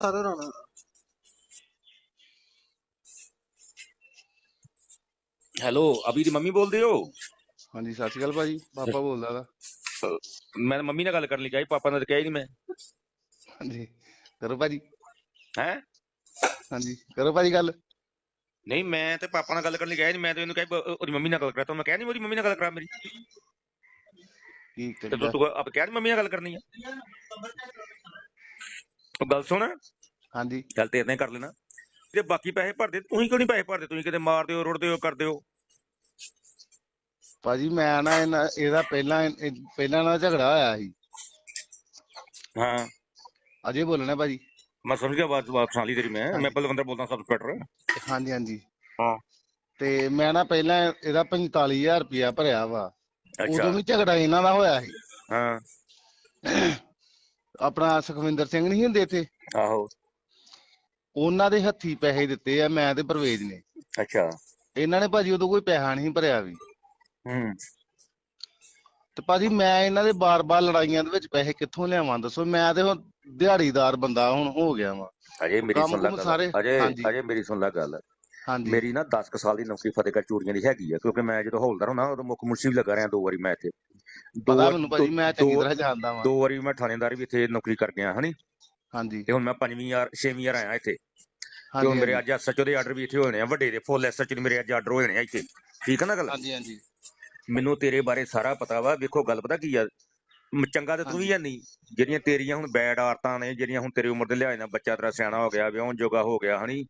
ਸਾਰੇ ਰਾਣਾ। ਹੈਲੋ ਅਭੀ ਦੀ ਮੰਮੀ ਬੋਲਦੇ ਹੋ? ਹਾਂਜੀ ਸਤਿ ਸ਼੍ਰੀ ਅਕਾਲ ਭਾਜੀ ਪਾਪਾ ਬੋਲਦਾ ਦਾ ਮੈਂ ਮੰਮੀ ਨਾਲ ਗੱਲ ਕਰਨ ਲਈ ਕਿਹਾ ਸੀ, ਪਾਪਾ ਨਾਲ ਤਾਂ ਕਿਹਾ ਹੀ ਨਹੀਂ ਮੈਂ। ਹਾਂਜੀ ਕਰੋ ਭਾਜੀ। ਹੈ? ਹਾਂਜੀ ਕਰੋ ਭਾਜੀ ਗੱਲ। ਨਹੀਂ ਮੈਂ ਤੇ ਪਾਪਾ ਨਾਲ ਗੱਲ ਕਰਨ ਲਈ ਗਿਆ ਨਹੀਂ ਮੈਂ ਤੇ ਇਹਨੂੰ ਕਿਹਾ ਉਹਦੀ ਮੰਮੀ ਨਾਲ ਗੱਲ ਕਰਾ ਤਾ ਮੈਂ ਕਿਹਾ ਨਹੀਂ ਉਹਦੀ ਮੰਮੀ ਨਾਲ ਗੱਲ ਕਰਾ ਮੇਰੀ। ਕੀ ਤੇ ਤੂੰ ਤੂੰ ਆਪ ਕਿਹਾ ਮੰਮੀ ਨਾਲ ਗੱਲ ਕਰਨੀ ਆ? ਗੱਲ ਸੁਣ। ਹਾਂਜੀ। ਗੱਲ ਤੇ ਇਦਾਂ ਹੀ ਕਰ ਲੈਣਾ। ਤੇ ਬਾਕੀ ਪੈਸੇ ਭਰਦੇ ਤੁਸੀਂ ਕਿਉਂ ਨਹੀਂ ਪੈਸੇ ਭਰਦੇ? ਤੁਸੀਂ ਕਿਤੇ ਮਾਰਦੇ ਹੋ ਰੁੜਦੇ ਹੋ ਕਰਦੇ ਹੋ ਭਾਜੀ ਮੈਂ ਨਾ ਇਹਨਾਂ- ਇਹਦਾ ਪਹਿਲਾਂ ਇਹ- ਪਹਿਲਾਂ ਨਾਲ ਝਗੜਾ ਹੋਇਆ ਸੀ। ਹਾਂ। ਅਜੇ ਬੋਲਣਾ ਭਾਜੀ। ਮੈਂ ਸਮਝ ਗਿਆ ਬਾਤ ਬਾਤ ਸੁਣ ਲਈ ਤੇਰੀ ਮੈਂ। ਮੈਂ ਬਲਵੰਦਰ ਬੋਲਦਾ ਸਬ ਇੰਸਪੈਕਟਰ ਹਾਂਜੀ ਹਾਂਜੀ। ਹਾਂ। ਤੇ ਮੈਂ ਨਾ ਪਹਿਲਾਂ ਇਹਦਾ 45000 ਰੁਪਇਆ ਭਰਿਆ ਵਾ। ਅੱਛਾ। ਉਦੋਂ ਵੀ ਝਗੜਾ ਇਹਨਾਂ ਦਾ ਹੋਇਆ ਸੀ। ਹਾਂ। ਆਪਣਾ ਸੁਖਵਿੰਦਰ ਸਿੰਘ ਨਹੀਂ ਹੁੰਦੇ ਇੱਥੇ? ਆਹੋ। ਉਹਨਾਂ ਦੇ ਹੱਥੀ ਪੈਸੇ ਦਿੱਤੇ ਆ ਮੈਂ ਤੇ ਪਰਵੇਜ ਨੇ। ਅੱਛਾ। ਇਹਨਾਂ ਨੇ ਭਾਜੀ ਉਦੋਂ ਕੋਈ ਪੈਸਾ ਨਹੀਂ ਭਰਿਆ ਵੀ। ਹੂੰ। ਤੇ ਭਾਜੀ ਮੈਂ ਇਹਨਾਂ ਦੇ ਬਾਰ-ਬਾਰ ਲੜਾਈਆਂ ਦੇ ਵਿੱਚ ਪੈਸੇ ਕਿੱਥੋਂ ਲਿਆਵਾਂ ਦੱਸੋ? ਮੈਂ ਤੇ ਹੁਣ ਦਿਹਾੜੀਦਾਰ ਬੰਦਾ ਹੁਣ ਹੋ ਗਿਆ ਵਾਂ। ਅਜੇ ਮੇਰੀ ਸੁਣ ਲੈ ਗੱਲ। ਅਜੇ ਮੇਰੀ ਸੁਣ ਲੈ ਗੱਲ। ਹਾਂਜੀ। ਮੇਰੀ ਨਾ 10 ਕੁ ਸਾਲ ਦੀ ਨੌਕਰੀ ਫਤਿਹਗੜ੍ਹ ਚੂੜੀਆਂ ਦੀ ਹੈਗੀ ਆ ਕਿਉਂਕਿ ਮੈਂ ਜਦੋਂ ਹੌਲਦਾਰ ਹੁਣਾ ਉਦੋਂ ਮੁੱਖ ਮੁਨਸ਼ੀ ਵੀ ਲੱਗਾ ਰਿਹਾ ਦੋ ਵਾਰੀ ਮੈਂ ਇੱਥੇ। ਪਤਾ ਮੈਨੂੰ ਭਾਜੀ ਮੈਂ ਚੰਗੀ ਤਰ੍ਹਾਂ ਜਾਣਦਾ ਵਾਂ। ਦੋ ਵਾਰੀ ਮੈਂ ਥਾਣੇਦਾਰ ਵੀ ਇੱਥੇ ਨੌਕਰੀ ਕਰ ਗਿਆ ਹਨੀ? ਹਾਂਜੀ। ਤੇ ਹੁਣ ਮੈਂ ਪੰਜਵੀਂ ਯਾਰ ਛੇਵੀਂ ਯਾਰ ਆਇਆ ਇੱਥੇ। ਤੇ ਹੁਣ ਮੇਰੇ ਅੱਜ ਐਸਐਚਓ ਦੇ ਆਰਡਰ ਵੀ ਇੱਥੇ ਹੋਣੇ ਆ ਵੱਡੇ ਦੇ ਫੁੱਲ ਐਸਐਚਓ ਦੇ ਮੇਰੇ ਅੱਜ ਆਰਡਰ ਹੋਣੇ ਆ ਇੱਥੇ। ਠੀਕ ਹੈ ਨਾ ਗੱਲ? ਹਾਂਜੀ ਹਾਂਜੀ। ਮੈਨੂੰ ਤੇਰੇ ਬਾਰੇ ਸਾਰਾ ਪਤਾ ਵਾ ਵੇਖੋ ਗੱਲ ਪਤਾ ਕੀ ਆ? ਚੰਗਾ ਤੇ ਤੂੰ ਵੀ ਹੈ ਨਹੀਂ ਜਿਹੜੀਆਂ ਤੇਰੀਆਂ ਹੁਣ ਬੈਡ ਆਰਤਾਂ ਨੇ ਜਿਹੜੀਆਂ ਹੁਣ ਤੇਰੀ ਉਮਰ ਦੇ ਲਿਹਾਜ਼ ਨਾਲ ਬੱਚਾ ਤੇਰਾ ਸਿਆਣਾ ਹੋ ਗਿਆ ਵਿਆਹਣ ਜੋਗਾ ਹੋ ਗਿਆ ਹਨੀ?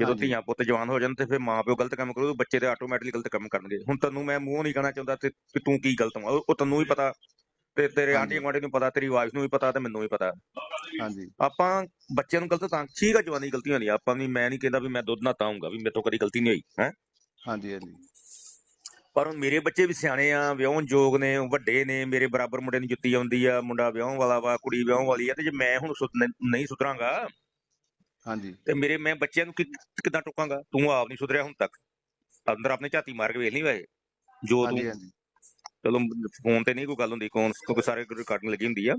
ਜਦੋਂ। ਧੀਆਂ ਪੁੱਤ ਜਵਾਨ ਹੋ ਜਾਣ ਤੇ ਫਿਰ ਮਾਂ ਪਿਓ ਗਲਤ ਕੰਮ ਕਰੂ ਤੇ ਬੱਚੇ ਤੇ ਆਟੋਮੈਟਿਕਲੀ ਗਲਤ ਕੰਮ ਕਰਨਗੇ। ਹੁਣ ਤੈਨੂੰ ਮੈਂ ਮੂੰਹ ਨਹੀਂ ਕਹਿਣਾ ਚਾਹੁੰਦਾ ਤੇ ਕਿ ਤੂੰ ਕੀ ਗਲਤ ਵਾ? ਉਹ ਤੈਨੂੰ ਵੀ ਪਤਾ ਤੇ ਤੇਰੇ। ਆਂਢੀ ਗੁਆਂਢੀ ਨੂੰ ਪਤਾ ਤੇਰੀ ਵਾਈਫ ਨੂੰ ਵੀ ਪਤਾ ਤੇ ਮੈਨੂੰ ਵੀ ਪਤਾ। ਹਾਂਜੀ। ਆਪਾਂ ਬੱਚਿਆਂ ਨੂੰ ਗਲਤ ਤਾਂ ਠੀਕ ਆ ਜਵਾਨੀ ਗਲਤੀਆਂ ਹੁੰਦੀਆਂ ਆਪਾਂ ਵੀ ਮੈਂ ਨਹੀਂ ਕਹਿੰਦਾ ਵੀ ਮੈਂ ਦੁੱਧ ਨਾ ਤਾਉਂਗਾ ਵੀ ਮੇਰੇ ਤੋਂ ਕਦੀ ਗਲਤੀ ਨਹੀਂ ਹੋਈ ਹੈ? ਹਾਂਜੀ ਹਾਂਜੀ। ਪਰ ਹੁਣ ਮੇਰੇ ਬੱਚੇ ਵੀ ਸਿਆਣੇ ਆ ਵਿਆਹਣ ਯੋਗ ਨੇ ਵੱਡੇ ਨੇ ਮੇਰੇ ਬਰਾਬਰ ਮੁੰਡੇ ਨੂੰ ਜੁੱਤੀ ਆਉਂਦੀ ਆ ਮੁੰਡਾ ਵਿਆਹਣ ਵਾਲਾ ਵਾ ਕੁੜੀ ਵਿਆਹਣ ਵਾਲੀ ਆ ਤੇ ਜੇ ਮੈਂ ਹੁਣ ਨਹੀਂ ਸੁਧਰਾਂਗਾ ਹਾਂਜੀ। ਤੇ ਮੇਰੇ ਮੈਂ ਬੱਚਿਆਂ ਨੂੰ ਕਿ- ਕਿੱਦਾਂ ਟੋਕਾਂਗਾ? ਤੂੰ ਆਪ ਨਹੀਂ ਸੁਧਰਿਆ ਹੁਣ ਤੱਕ। ਅੰਦਰ ਆਪਣੇ ਝਾਤੀ ਮਾਰ ਕੇ ਵੇਖ ਨਹੀਂ ਵੈਸੇ ਜੋ ਹਾਂਜੀ ਤੂੰ ਹਾਂਜੀ ਚਲੋ ਫੋਨ ਤੇ ਨਹੀਂ ਕੋਈ ਗੱਲ ਹੁੰਦੀ ਕੌਣ ਕਿਉਂਕਿ ਸਾਰੇ ਰਿਕਾਰਡਿੰਗ ਲੱਗੀ ਹੁੰਦੀ ਆ।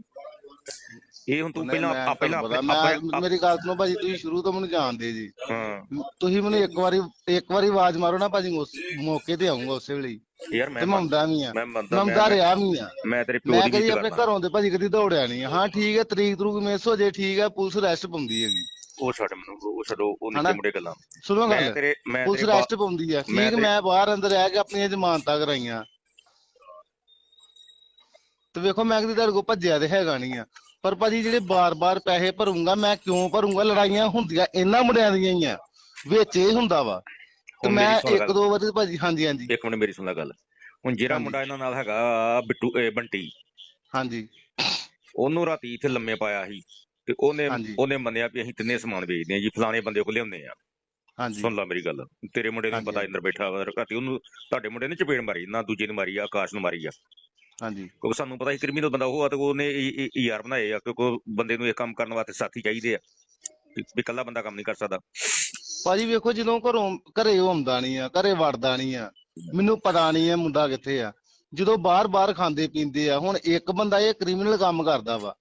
ਇਹ ਹੁਣ ਤੂੰ ਪਹਿਲਾਂ ਮੈਂ ਪਹਿਲਾਂ ਤੁਹਾਨੂੰ ਆਪਣੇ ਪਤਾ, ਆਪਣੇ- ਮੈਂ ਮੇਰੀ ਗੱਲ ਸੁਣੋ ਭਾਜੀ ਤੁਸੀਂ ਸ਼ੁਰੂ ਤੋਂ ਮੈਨੂੰ ਜਾਣਦੇ ਜੀ। ਹਾਂ। ਤੁਸੀਂ ਮੈਨੂੰ ਇੱਕ ਵਾਰੀ ਇੱਕ ਵਾਰੀ ਆਵਾਜ਼ ਮਾਰੋ ਨਾ ਭਾਜੀ ਉਸ ਮੌਕੇ ਤੇ ਆਉਂਗਾ ਉਸੇ ਵੇਲੇ ਹੀ। ਯਾਰ ਤੇ ਮੈਂ ਮੈਂ ਆਉਂਦਾ ਵੀ ਆ। ਮੈਂ ਮੰਨਦਾ ਮੈਂ ਆਉਂਦਾ ਮੈਂ ਰਿਹਾ ਵੀ ਆ। ਮੈਂ ਤੇਰੇ ਪਿਓ ਮੈਂ ਦੀ ਕਦੀ ਆਪਣੇ ਕਰਦਾ ਘਰੋਂ ਦੇ ਭਾਜੀ ਕਦੀ ਦੌੜਿਆ ਨਹੀਂ ਹਾਂ ਠੀਕ ਹੈ ਤਰੀਕ ਤਰੂਕ ਮਿਸ ਹੋ ਜੇ ਠੀਕ ਹੈ ਪੁਲਿਸ ਅਰੈਸਟ ਪਾਉਂਦੀ ਹੈਗੀ। ਉਹ ਛੱਡ ਮੈਨੂੰ ਉਹ ਛੱਡੋ ਉਹ? ਨਿੱਕੇ ਮੁੰਡੇ ਗੱਲਾਂ। ਸੁਣੋ ਮੈਂ ਗੱਲ ਤੇਰੇ ਮੈਂ ਪੁਲਿਸ ਅਰੈਸਟ ਪਾਉਂਦੀ ਆ। ਮੈਂ ਠੀਕ ਮੈਂ ਬਾਹਰ ਅੰਦਰ ਰਹਿ ਕੇ ਆਪਣੀਆਂ ਜ਼ਮਾਨਤਾਂ ਕਰਾਈਆਂ। ਤੇ ਵੇਖੋ ਮੈਂ ਕਦੀ ਤੁਹਾਡੇ ਕੋਲ ਭੱਜਿਆ ਤੇ ਹੈਗਾ ਨਹੀਂ ਆ। ਪਰ ਭਾਜੀ ਜਿਹੜੇ ਬਾਰ-ਬਾਰ ਪੈਸੇ ਭਰੂੰਗਾ ਮੈਂ ਕਿਉਂ ਭਰੂੰਗਾ? ਲੜਾਈਆਂ ਹੁੰਦੀਆਂ ਇਹਨਾਂ ਮੁੰਡਿਆਂ ਦੀਆਂ ਹੀ ਆ। ਵਿੱਚ ਇਹ ਹੁੰਦਾ ਵਾ। ਤੇ ਮੈਂ ਇੱਕ। ਦੋ ਵਾਰੀ ਭਾਜੀ ਹਾਂਜੀ ਹਾਂਜੀ। ਇੱਕ ਮਿੰਟ ਮੇਰੀ ਸੁਣ ਲੈ ਗੱਲ। ਹੁਣ ਜਿਹੜਾ। ਮੁੰਡਾ ਇਹਨਾਂ ਨਾਲ ਹੈਗਾ ਬਿੱਟੂ ਬੰਟੀ। ਹਾਂਜੀ। ਉਹਨੂੰ ਰਾਤੀ ਇੱਥੇ ਲੰਮੇ ਪਾਇਆ ਸੀ। ਤੇ ਉਹਨੇ ਹਾਂਜੀ। ਉਹਨੇ ਮੰਨਿਆ ਵੀ ਅਸੀਂ ਤਿੰਨੇ ਸਮਾਨ ਵੇਚਦੇ ਹਾਂ ਜੀ ਫਲਾਣੇ ਬੰਦੇ ਕੋਲ ਲਿਆਉਂਦੇ ਆ ਹਾਂਜੀ। ਸੁਣ ਲੈ ਮੇਰੀ ਗੱਲ ਤੇਰੇ ਮੁੰਡੇ ਨੂੰ ਹਾਂਜੀ, ਪਤਾ। ਇੰਦਰ ਬੈਠਾ ਵਾ ਰਾਤੀ ਉਹਨੂੰ ਤੁਹਾਡੇ ਮੁੰਡੇ ਨੇ ਚਪੇੜ ਮਾਰੀ ਨਾ ਦੂਜੇ ਨੂੰ ਮਾਰੀ ਆ ਆਕਾਸ਼ ਨੂੰ ਮਾਰੀ ਆ। ਹਾਂਜੀ। ਕਿਉਂਕਿ ਸਾਨੂੰ ਪਤਾ ਸੀ ਕ੍ਰਿਮੀਨਲ ਬੰਦਾ ਉਹ ਆ ਤੇ ਉਹਨੇ ਇਹ- ਇਹ ਯਾਰ ਬਣਾਏ ਆ ਕਿਉਂਕਿ ਉਹ ਬੰਦੇ ਨੂੰ ਇਹ ਕੰਮ ਕਰਨ ਵਾਸਤੇ ਸਾਥੀ ਚਾਹੀਦੇ ਆ ਵੀ ਵੀ ਇਕੱਲਾ ਬੰਦਾ ਕੰਮ ਨਹੀਂ ਕਰ ਸਕਦਾ। ਭਾਜੀ ਵੇਖੋ ਜਦੋਂ ਘਰੋਂ ਘਰੇ ਉਹ ਆਉਂਦਾ ਨਹੀਂ ਆ ਘਰੇ ਵੜਦਾ ਨਹੀਂ ਆ ਮੈਨੂੰ ਪਤਾ ਨਹੀਂ ਆ ਮੁੰਡਾ ਕਿੱਥੇ ਆ। ਜਦੋਂ ਬਾਹਰ-ਬਾਹਰ ਖਾਂਦੇ ਪੀਂਦੇ ਆ ਹੁਣ ਇੱਕ ਬੰਦਾ ਇਹ ਕ੍ਰਿਮੀਨਲ ਕੰਮ ਕਰਦਾ ਵਾ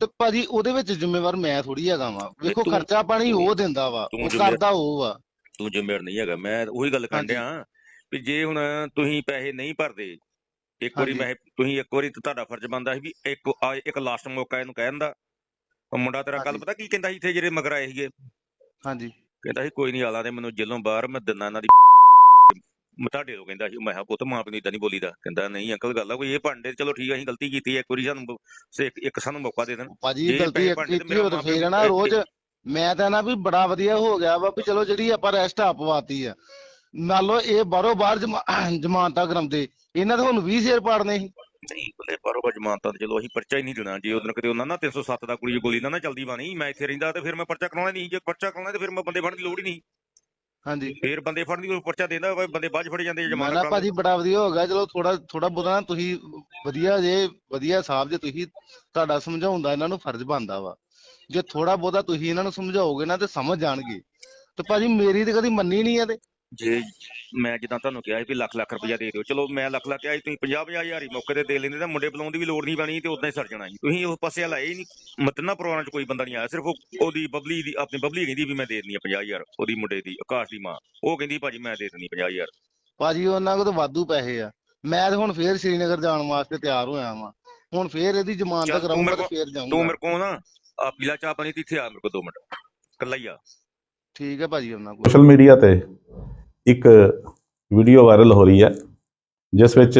ਤੇ ਭਾਜੀ ਉਹਦੇ ਵਿੱਚ ਜ਼ਿੰਮੇਵਾਰ ਮੈਂ ਥੋੜੀ ਹੈਗਾ ਵਾ। ਵੇਖੋ ਖਰਚਾ ਪਾਣੀ ਉਹ ਦਿੰਦਾ ਵਾ ਉਹ ਕਰਦਾ ਉਹ ਆ ਤੂੰ ਜ਼ਿੰਮੇਵਾਰ ਨਹੀਂ ਹੈਗਾ। ਮੈਂ ਉਹੀ ਗੱਲ। ਡਿਆ ਵੀ ਜੇ ਹੁਣ ਤੁਸੀਂ ਪੈਸੇ ਨਹੀਂ ਭਰਦੇ ਇੱਕ ਵਾਰੀ। ਮੈਂ ਤੁਸੀਂ ਇੱਕ ਵਾਰੀ ਤਾਂ ਤੁਹਾਡਾ ਫਰਜ਼ ਬਣਦਾ ਸੀ ਵੀ ਇੱਕ ਆ ਇੱਕ ਲਾਸਟ ਮੌਕਾ ਇਹਨੂੰ ਕਹਿਣ ਦਾ। ਉਹ ਮੁੰਡਾ ਤੇਰਾ ਕੱਲ। ਪਤਾ ਕੀ ਕਹਿੰਦਾ ਸੀ ਇੱਥੇ ਜਿਹੜੇ ਮਗਰ ਆਏ ਸੀਗੇ? ਹਾਂਜੀ। ਕਹਿੰਦਾ ਸੀ ਕੋਈ ਨਹੀਂ ਆਲਾ ਦੇ ਮੈਨੂੰ ਜੇਲੋਂ ਬਾਹਰ ਮੈਂ ਦਿਨਾ ਇਹਨਾਂ ਦੀ ਤੁਹਾਡੇ ਤੋਂ ਕਹਿੰਦਾ ਸੀ ਮੈਂ ਕਿਹਾ ਪੁੱਤ ਮਾਂ ਪਿਓ ਨੂੰ ਇਦਾਂ ਨਹੀਂ ਬੋਲੀਦਾ। ਕਹਿੰਦਾ ਨਹੀਂ ਅੰਕਲ ਗੱਲ ਆ ਕੋਈ ਇਹ ਭਾਂਡੇ ਚਲੋ ਠੀਕ ਆ ਅਸੀਂ ਗਲਤੀ ਕੀਤੀ ਹੈ ਇੱਕ ਵਾਰੀ ਸਾਨੂੰ ਸੇ ਇੱਕ- ਇੱਕ ਸਾਨੂੰ ਮੌਕਾ ਦੇ ਦੇਣ। ਭਾਜੀ ਜੇ ਗਲਤੀ ਤੇ ਕੀਤੀ ਮੇਰਾ ਤਾਂ ਮਾਂ ਪਿਓ ਫੇਰ ਨਾ ਰੋਜ਼। ਮੈਂ ਤਾਂ ਨਾ ਵੀ ਬੜਾ ਵਧੀਆ ਹੋ ਗਿਆ ਵਾ ਵੀ ਚਲੋ ਜਿਹੜੀ ਆਪਾਂ ਰੈਸਟ ਆ ਪਵਾਤੀ ਆ। ਨਾਲੋਂ ਇਹ ਬਾਹਰੋਂ ਬਾਹਰ ਜਮਾ- ਜ਼ਮਾਨਤਾਂ ਕਰਾਉਂਦੇ ਇਹਨਾਂ ਦੇ ਹੁਣ 20 ਸ਼ੇਰ ਪਾੜਨੇ ਸੀ। ਨਹੀਂ ਬੱਲੇ ਬਾਰੋ ਜਮਾਨਤਾਂ ਤੇ ਚਲੋ ਅਸੀਂ ਪਰਚਾ ਹੀ ਨਹੀਂ ਦੇਣਾ। ਜੇ ਉਹਦੋਂ ਕਿਤੇ ਉਹਨਾਂ ਨਾ 307 ਦਾ ਕੁੜੀ ਦੀ ਗੋਲੀ ਨਾ ਨਾ ਚੱਲਦੀ ਬਾਣੀ ਮੈਂ ਇੱਥੇ ਰਹਿੰਦਾ ਤੇ ਫਿਰ ਮੈਂ ਪਰਚਾ ਕਰਾਉਣਾ ਨਹੀਂ ਜੇ ਪਰਚਾ ਕਰਾਉਣਾ ਤੇ ਫਿਰ ਮੈਂ ਬੰਦੇ ਫੜਨ ਦੀ ਲੋੜ ਹੀ ਨਹੀਂ ਹਾਂਜੀ। ਫਿਰ ਬੰਦੇ ਫੜਨ ਦੀ ਕੋਈ ਪਰਚਾ ਦੇਂਦਾ ਵਾ, ਬੰਦੇ ਬਾਅਦ 'ਚ ਫੜੇ ਜਾਂਦੇ ਮੈਂ ਜਮਾਨਤ ਨਾ ਭਾਜੀ ਬੜਾ ਵਧੀਆ ਹੋ ਗਿਆ ਚਲੋ ਥੋੜਾ ਥੋੜਾ ਨਾ ਤੁਸੀਂ ਵਧੀਆ ਜੇ ਵਧੀਆ ਸਾਹਿਬ ਜੇ ਤੁਸੀਂ ਤੁਹਾਡਾ ਸਮਝਾਉਣ ਦਾ ਇਹਨਾਂ ਨੂੰ ਫਰਜ਼ ਬਣਦਾ ਵਾ। ਜੇ ਥੋੜਾ ਬਹੁਤਾ ਤੁਸੀਂ ਇਹਨਾਂ ਨੂੰ ਸਮਝਾਓਗੇ ਨਾ ਤੇ ਸਮਝ ਜਾਣਗੇ। ਤੇ ਭਾਜੀ ਮੇਰੀ ਤੇ ਕਦੀ ਮੰਨੀ ਨਹੀਂ ਆ ਤੇ। ਜੇ ਮੈਂ ਜਿੱਦਾਂ ਤੁਹਾਨੂੰ ਕਿਹਾ ਸੀ ਵੀ ਲੱਖ ਲੱਖ ਰੁਪਇਆ ਦੇ ਦਿਓ ਚਲੋ ਮੈਂ ਲੱਖ ਲੱਖ ਕਿਹਾ ਸੀ ਤੁਸੀਂ 50 50 ਹਜ਼ਾਰ ਹੀ ਮੌਕੇ ਤੇ ਦੇ ਲੈਂਦੇ ਤਾਂ ਮੁੰਡੇ ਬੁਲਾਉਣ ਦੀ ਵੀ ਲੋੜ ਨਹੀਂ ਪੈਣੀ ਤੇ ਉਦਾਂ ਹੀ ਸਰ ਜਾਣਾ ਸੀ ਤੁਸੀਂ ਉਸ ਪਾਸੇ ਲਾਏ ਹੀ ਨਹੀਂ ਮਤਨਾ ਪਰਿਵਾਰਾਂ 'ਚ ਕੋਈ ਬੰਦਾ ਨਹੀਂ ਆਇਆ ਸਿਰਫ ਉਹ- ਉਹਦੀ ਬਬਲੀ ਦੀ ਆਪਣੀ ਬਬਲੀ ਕਹਿੰਦੀ ਵੀ ਮੈਂ ਦੇ ਦਿੰਦੀ ਆ 50 ਹਜ਼ਾਰ ਉਹਦੀ ਮੁੰਡੇ ਦੀ ਆਕਾਸ਼ ਦੀ ਮਾਂ ਉਹ ਕਹਿੰਦੀ ਭਾਜੀ ਮੈਂ ਦੇ ਦਿੰਦੀ 50 ਹਜ਼ਾਰ। ਭਾਜੀ ਉਹਨਾਂ ਕੋਲ ਤਾਂ ਵਾਧੂ ਪੈਸੇ ਆ। ਮੈਂ ਤਾਂ ਹੁਣ ਫੇਰ ਸ਼੍ਰੀਨਗਰ ਜਾਣ ਵਾਸਤੇ ਤਿਆਰ ਹੋਇਆ ਵਾਂ। ਹੁਣ ਫੇਰ ਇਹਦੀ ਜ਼ਮਾਨਤ ਚੱਲ ਤੂੰ ਕਰਾਉਂਗਾ ਮੇਰੇ ਤੇ ਫੇਰ ਤੂੰ ਜਾਊਂਗਾ ਮੇਰੇ ਕੋਲ ਨਾ ਆ ਪੀਲਾ ਚਾਹ ਪਾਣੀ ਤੇ ਇੱਥੇ ਆ ਮੇਰੇ ਕੋਲ 2 ਮਿੰਟ। ਕੱਲਾ ਹੀ ਆ। ਠੀਕ ਹੈ ਭਾਜੀ ਉਹਨਾਂ ਕੋਲ। ਸੋਸ਼ਲ ਮੀਡੀਆ ਤੇ। ਇੱਕ ਵੀਡੀਓ ਵਾਇਰਲ ਹੋ ਰਹੀ ਹੈ, ਜਿਸ ਵਿੱਚ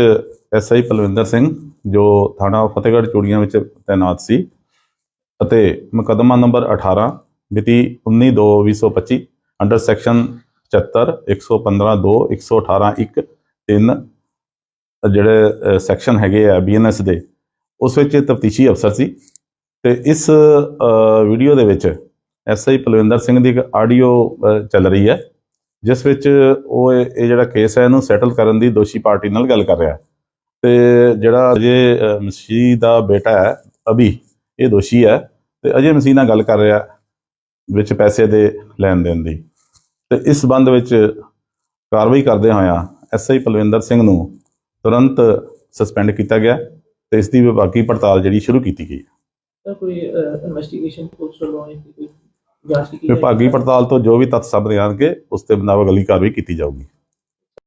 ਐਸਆਈ ਪਲਵਿੰਦਰ ਸਿੰਘ, ਜੋ ਥਾਣਾ ਫਤਿਹਗੜ੍ਹ ਚੂੜੀਆਂ ਵਿੱਚ ਤਾਇਨਾਤ ਸੀ ਅਤੇ ਮੁਕੱਦਮਾ ਨੰਬਰ 18 ਮਿਤੀ 19/2/2025 ਅੰਡਰ ਸੈਕਸ਼ਨ 75 115 2 118 1 3 ਜਿਹੜੇ ਸੈਕਸ਼ਨ ਹੈਗੇ ਆ ਬੀਐਨਐਸ ਦੇ, ਉਸ ਵਿੱਚ ਤਫਤੀਸ਼ੀ ਅਫਸਰ ਸੀ ਤੇ ਇਸ ਵੀਡੀਓ ਦੇ ਵਿੱਚ ਐਸਆਈ ਪਲਵਿੰਦਰ ਸਿੰਘ ਦੀ ਇੱਕ ਆਡੀਓ ਚੱਲ ਰਹੀ ਹੈ। ਜਿਸ ਵਿੱਚ ਉਹ ਇਹ ਜਿਹੜਾ ਕੇਸ ਹੈ, ਇਹਨੂੰ ਸੈਟਲ ਕਰਨ ਦੀ ਦੋਸ਼ੀ ਪਾਰਟੀ ਨਾਲ ਗੱਲ ਕਰ ਰਿਹਾ ਹੈ। ਤੇ ਜਿਹੜਾ ਅਜੇ ਮਸੀਹ ਦਾ ਬੇਟਾ ਹੈ, ਅਭੀ, ਇਹ ਦੋਸ਼ੀ ਹੈ ਤੇ ਅਜੇ ਮਸੀਹ ਨਾਲ ਗੱਲ ਕਰ ਰਿਹਾ ਵਿੱਚ ਪੈਸੇ ਦੇ ਲੈਣ ਦੇਣ ਦੀ। ਤੇ ਇਸ ਸੰਬੰਧ ਵਿੱਚ ਕਾਰਵਾਈ ਕਰਦੇ ਹੋਇਆਂ ਐਸਆਈ ਪਲਵਿੰਦਰ ਸਿੰਘ ਨੂੰ ਤੁਰੰਤ ਸਸਪੈਂਡ ਕੀਤਾ ਗਿਆ ਤੇ ਇਸ ਦੀ ਵਿਭਾਗੀ ਪੜਤਾਲ ਜਿਹੜੀ ਸ਼ੁਰੂ ਕੀਤੀ ਗਈ ਹੈ। ਕੋਈ ਇਨਵੈਸਟੀਗੇਸ਼ਨ ਪੁਲਿਸ ਵੱਲੋਂ ਕੋਈ? ਵਿਭਾਗੀ ਪੜਤਾਲ ਤੋਂ ਜੋ ਵੀ ਤੱਥ ਸਾਹਮਣੇ ਆਉਣਗੇ ਉਸ ਤੇ ਮੁਤਾਬਕ ਅਗਲੀ ਕਾਰਵਾਈ ਕੀਤੀ ਜਾਊਗੀ।